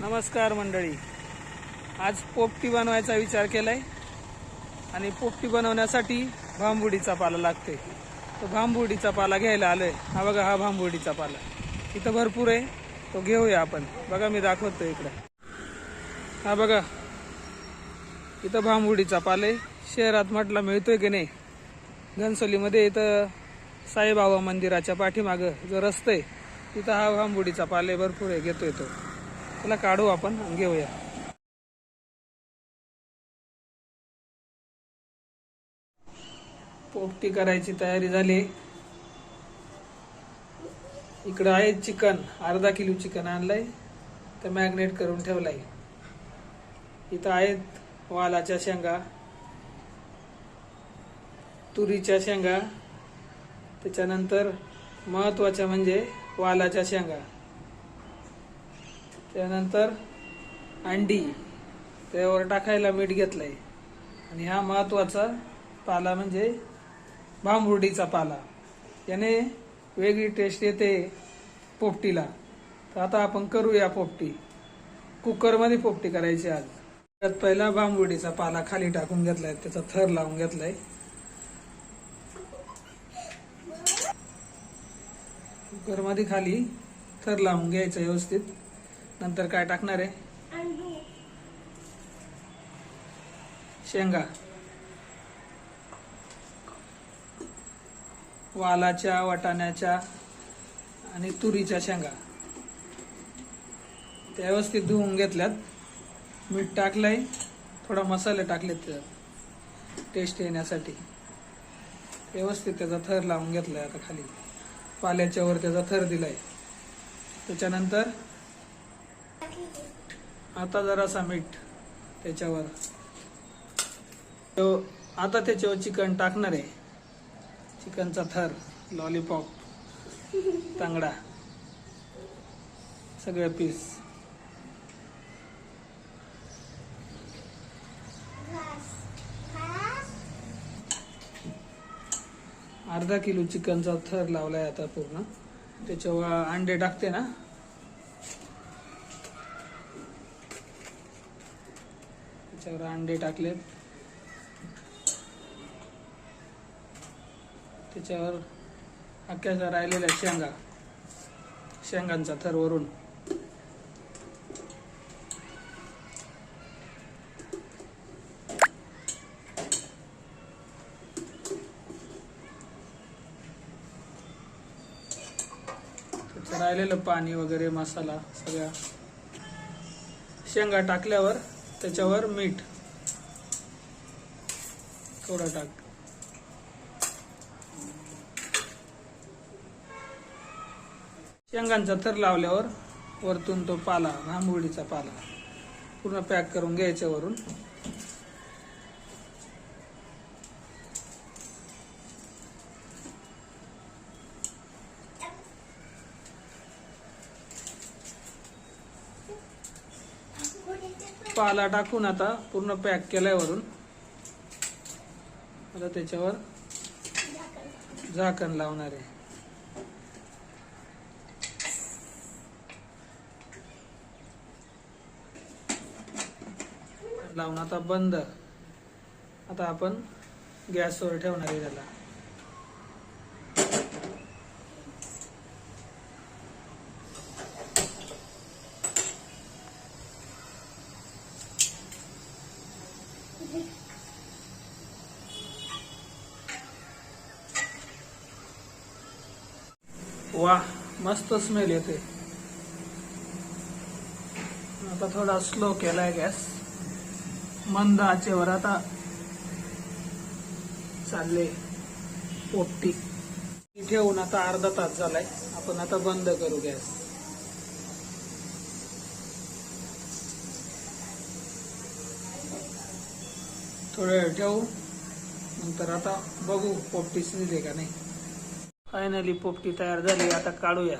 नमस्कार मंडळी. आज पोपटी बनवायचा विचार केला आहे आणि पोपटी बनवण्यासाठी भांबुडीचा पाला लागतोय. तो भांबुडीचा पाला घ्यायला आलोय. हा बघा हा भांबुडीचा पाला. इथं भरपूर आहे. तो घेऊया आपण. बघा मी दाखवतो इकडं. हा बघा. इथं भांबुडीचा पाला आहे. शहरात म्हटला मिळतोय की नाही? घनसोलीमध्ये इथं साईबाबा मंदिराच्या पाठीमागं जो रस्ता आहे तिथं हा भांबुडीचा पाले भरपूर आहे. घेतोय तो. त्याला काढू आपण घेऊया. पोपटी करायची तयारी झाली. इकडं आहे चिकन अर्धा किलो चिकन आणलंय. तर मॅग्नेट करून ठेवलंय. इथं आहेत वालाच्या शेंगा तुरीच्या शेंगा त्याच्यानंतर महत्त्वाच्या म्हणजे वालाच्या शेंगा. त्यानंतर अंडी. त्यावर टाकायला मीठ घेतलंय. आणि हा महत्त्वाचा पाला म्हणजे भांबुर्डीचा पाला. याने वेगळी टेस्ट येते पोपटीला. तर आता आपण करूया पोपटी. कुकरमध्ये पोपटी करायची आज. त्यात पहिला भांबुर्डीचा पाला खाली टाकून घेतलाय. त्याचा थर लावून घेतलाय. कुकरमध्ये खाली थर लावून घ्यायचं व्यवस्थित. नंतर काय टाकणार आहे? शेंगा. वालाच्या वाटाण्याच्या आणि तुरीच्या शेंगा. त्या व्यवस्थित धुवून घेतल्यात. मीठ टाकलंय. थोडा मसाले टाकलेत टेस्ट येण्यासाठी. व्यवस्थित त्याचा थर लावून घेतलाय आता खाली. पाल्याच्या वर त्याचा थर दिलाय. त्याच्यानंतर आता जरासा मीठ त्याच्यावर. तो आता त्याच्यावर चिकन टाकणार आहे. चिकनचा थर लॉलीपॉप तांगडा सगळे पीस अर्धा किलो चिकनचा थर लावलाय आता पूर्ण. त्याच्यावर अंडे टाकते ना. त्याच्यावर अंडे टाकलेत. त्याच्यावर अख्ख्याच्या राहिलेल्या शेंगा. शेंगांचा थर वरून. राहिलेलं पाणी वगैरे मसाला सगळ्या. शेंगा टाकल्यावर त्याच्यावर मीठ. थोडं टाक शेंगांचा थर लावल्यावर वरतून तो पाला भांबुडीचा पाला पूर्ण पॅक करून घ्यायच्या वरून पाला टाकून आता पूर्ण पॅक केलाय वरून आता त्याच्यावर झाकण लावणार आहे. लावून आता बंद. आता आपण गॅसवर ठेवणार आहे त्याला. वा मस्त स्मेल येते. आता थोडा स्लो केलाय गॅस मंद आचेवर आता चालले पोपटी. ठेवून आता अर्धा तास झालाय. आपण आता बंद करू गॅस थोडा वेळ ठेवू. नंतर आता बघू पोपटी शिजले का नाही. फायनली पोपटी तयार झाली आता काढूया.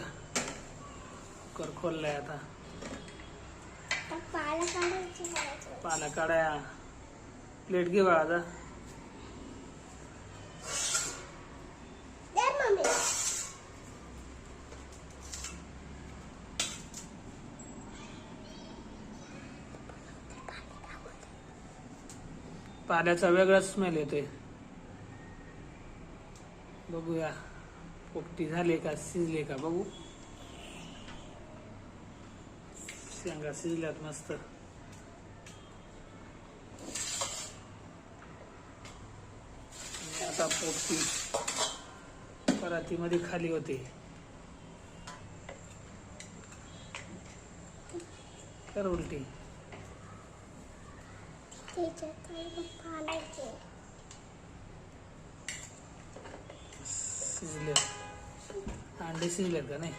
कुकर खोललाय आता. पाला काढाया. प्लेट घेऊ आता. पाल्याचा वेगळाच स्मेल येतोय. बघूया. पोपटी झाले का शिजले का बघू. शेंगा शिजल्यात मस्त. आता पोपटी परातीमध्ये खाली होते. कर उलटी. शिजले अंडे शिजलेत का नाही?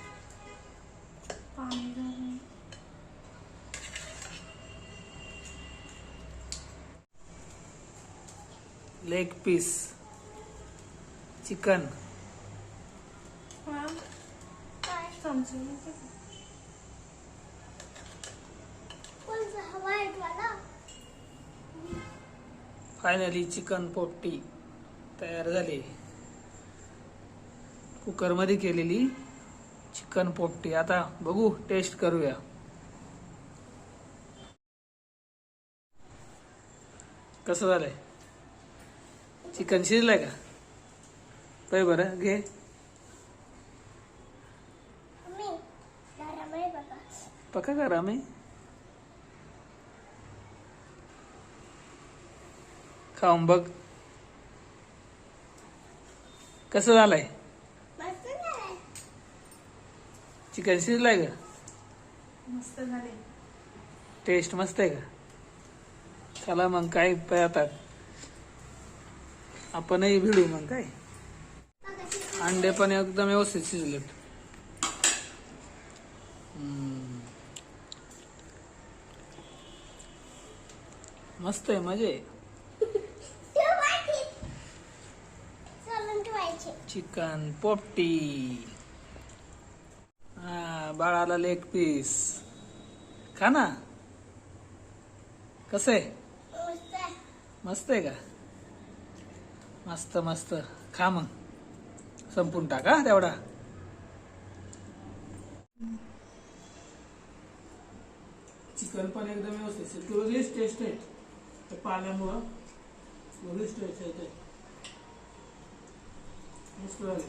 Leg piece chicken finally chicken पोपटी तयार झाली. कुकरमध्ये केलेली चिकन पोपटी. आता बघू टेस्ट करूया. कसं झालंय? चिकन शिजलंय का? पाय बरं घे. पक्का करा मी खाऊन बघ. कसं झालंय मस्त झालंय चिकन शिजलंय का? मस्त झाले. टेस्ट मस्त आहे का? चला मग काय आता आपणही भिडू मग काय? अंडे पण एकदम व्यवस्थित शिजलेत. मस्त आहे मजे. चिकन पोपटी. हा बाळाला लेग पीस खा ना कसं आहे मस्त आहे. का मस्त मस्त खा मग संपून टाका तेवढा चिकन पण एकदम व्यवस्थित वेगळीच टेस्ट आहे ते पाण्यामुळं वेगळीच टेस्ट आहे ते मस्त झाले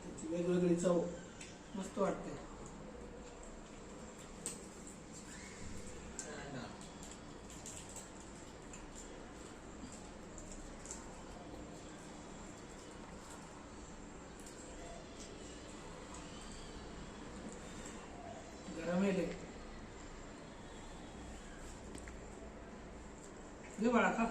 त्याची वेगवेगळी चव मस्त वाटते गरम आहे लय. घे बाळा खा.